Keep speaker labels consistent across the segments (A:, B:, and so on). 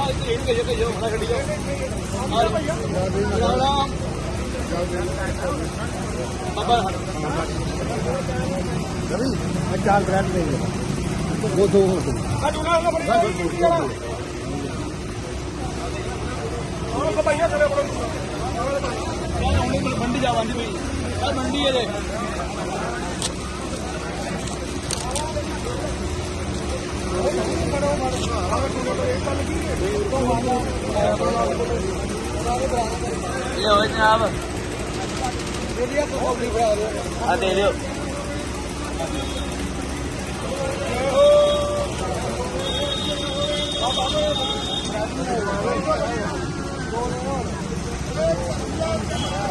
A: ਜਾ ਇੱਥੇ ਇਹਨੂੰ ਭੇਜੋ ਭੇਜੋ ਹੁਣਾ ਗੱਡੀ ਜਾਓ ਆ ਭਈਆ ਰਾਮ ਬਾਬਾ
B: ਰਵੀ ਮੈਂ ਚਾਰ ਬ੍ਰੈਡ
C: ये हो जनाब हाँ
A: दे दो Thank you.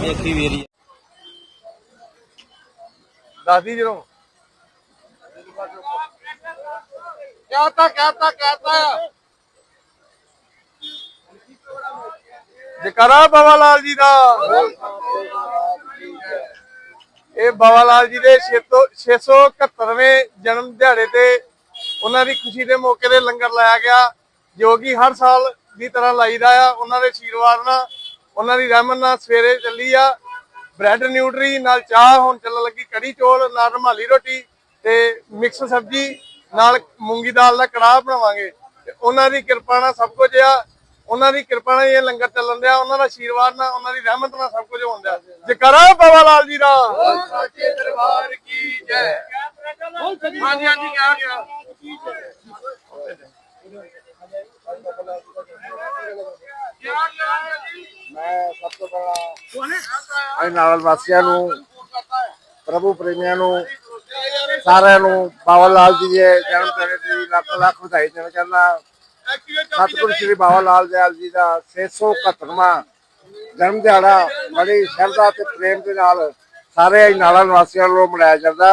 C: ਵੇਖੀ ਵੀਰੀ
B: ਦਾਦੀ ਜਦੋਂ। ਕਹਤਾ ਕਹਤਾ ਕਹਤਾ। ਜਕਰਾ ਬਾਬਾ ਲਾਲ ਜੀ ਦਾ। ਇਹ ਬਾਬਾ ਲਾਲ ਜੀ ਦੇ 671ਵੇਂ ਜਨਮ ਦਿਹਾੜੇ ਤੇ ਉਹਨਾਂ ਦੀ ਖੁਸ਼ੀ ਦੇ ਮੌਕੇ ਤੇ ਲੰਗਰ ਲਾਇਆ ਗਿਆ, ਜੋ ਕਿ ਹਰ ਸਾਲ ਦੀ ਤਰ੍ਹਾਂ ਲਾਈਦਾ ਆ। ਉਹਨਾਂ ਦੇ ਆਸ਼ੀਰਵਾਦ ਨਾਲ ਉਹਨਾਂ ਦੀ ਰਹਿਮਤ ਨਾਲ ਸਵੇਰੇ ਚੱਲੀ ਆ ਬ੍ਰੈਡ ਨਿਊਟਰੀ ਨਾਲ ਚਾਹ, ਹੁਣ ਚੱਲਣ ਲੱਗੀ ਕੜੀ ਚੋਲ, ਨਾਲ ਰੁਮਾਲੀ ਰੋਟੀ ਤੇ ਮਿਕਸ ਸਬਜ਼ੀ, ਨਾਲ ਮੂੰਗੀ ਦਾਲ ਦਾ ਕੜਾਹ ਬਣਾਵਾਂਗੇ। ਤੇ ਉਹਨਾਂ ਦੀ ਕਿਰਪਾ ਨਾਲ ਸਭ ਕੁਝ ਆ। ਉਹਨਾਂ ਦੀ ਕਿਰਪਾ ਨਾਲ ਇਹ ਲੰਗਰ ਚੱਲਣ ਦਿਆ ਉਹਨਾਂ ਦਾ ਆਸ਼ੀਰਵਾਦ ਨਾਲ, ਉਹਨਾਂ ਦੀ ਰਹਿਮਤ ਨਾਲ ਸਭ ਕੁਝ ਹੁੰਦਾ ਜਕਰਾ ਬਾਬਾ ਲਾਲ ਜੀ ਦਾ। ਸੱਚੇ ਦਰਬਾਰ ਕੀ ਜੈ ਹਾਂਜੀ ਹਾਂਜੀ ਕਿਹਾ ਗਿਆ? ਮੈਂ ਸਭ ਤੋਂ ਪਹਿਲਾਂ ਅਸੀਂ ਨਾਲ ਵਾਸੀਆਂ ਨੂੰ, ਪ੍ਰਭੂ ਪ੍ਰੇਮੀਆਂ ਨੂੰ, ਸਾਰਿਆਂ ਨੂੰ ਬਾਬਾ ਲਾਲ ਜੀ ਦੇ ਜਨਮ ਦਿਨ ਦੀ ਲੱਖ ਲੱਖ ਵਧਾਈ ਦੇਣਾ ਚਾਹੁੰਦਾ ਸਤਿਗੁਰੂ ਸ੍ਰੀ ਬਾਬਾ ਲਾਲ ਦਿਆਲ ਜੀ ਦਾ 671ਵਾਂ ਜਨਮ ਦਿਹਾੜਾ ਬੜੀ ਸ਼ਰਧਾ ਤੇ ਪ੍ਰੇਮ ਦੇ ਨਾਲ ਸਾਰੇ ਨਾਲਾ ਨਿਵਾਸੀਆਂ ਨੂੰ ਮਨਾਇਆ ਜਾਂਦਾ।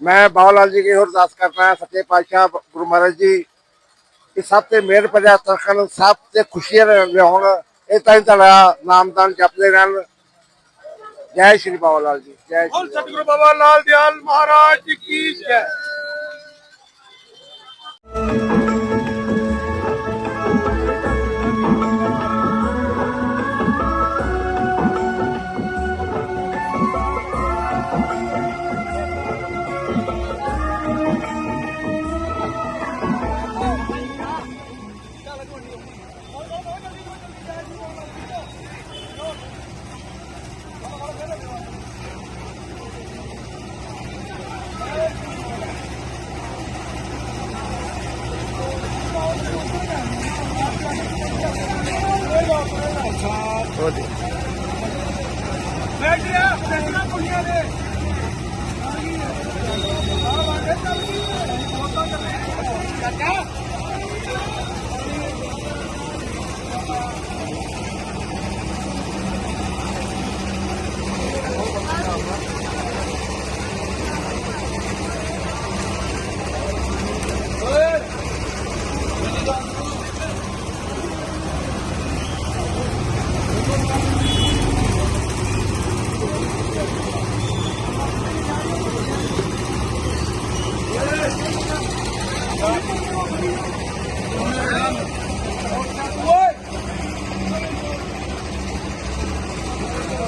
B: ਮੈਂ ਬਾਵਾ ਲਾਲ ਜੀ ਕੀ ਹੋਰ ਅਰਦਾਸ ਕਰਦਾ ਸੱਚੇ ਪਾਤਸ਼ਾਹ ਗੁਰੂ ਮਹਾਰਾਜ ਜੀ, ਕਿ ਸਭ ਤੇ ਮਿਹਰ ਪਰਿਆ ਤਰਖਣ ਸਭ ਤੇ ਖੁਸ਼ੀਆਂ ਲਿਆਉਣ। ਇਹ ਤਾਂ ਹੀ ਤੁਹਾਡਾ ਨਾਮਦਾਨ ਜਪਦੇ ਰਹਿਣ। ਜੈ ਸ਼੍ਰੀ ਬਾਬਾ ਲਾਲ ਜੀ ਜੈ ਸ਼੍ਰੀ ਬਾਬਾ।
A: ਸਤਿਗੁਰੂ ਬਾਬਾ ਲਾਲ ਦਿਆਲ ਮਹਾਰਾਜ ਕੀ ਜੈ। ਬੈਠ ਗਿਆ। ਦੇਖਣਾ ਕੁੜੀਆਂ ਦੇ।